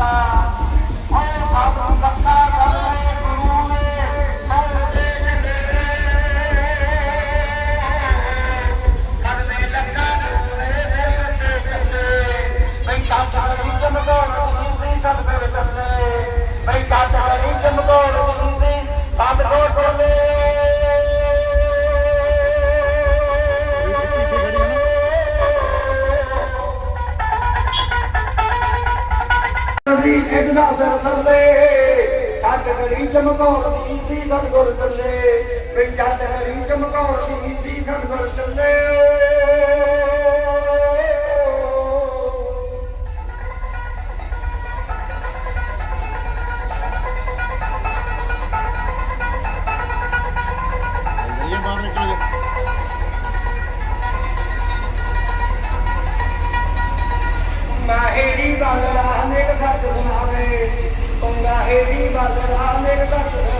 বা ਨਜ਼ਰ ਥੱਲੇ ਸੱਜ ਹਰੀ ਚਮਕੌਰ ਦੀ ਸੀ ਸਤਗੁਰ ਚੱਲੇ ਵੀ ਜੱਜ ਹਰੀ ਚਮਕੌਰ ਦੀ ਸੀ ਸਤਗੁਰ ਚੱਲੇ ਮਾਹੇਰੀ ਬਾਦਰਾ ਨੇ ਘਟ ਸੁਣਾਵੇ ਪੰਗਾਹੇਰੀ ਬਾਦਰਾ ਨੇ ਘਟ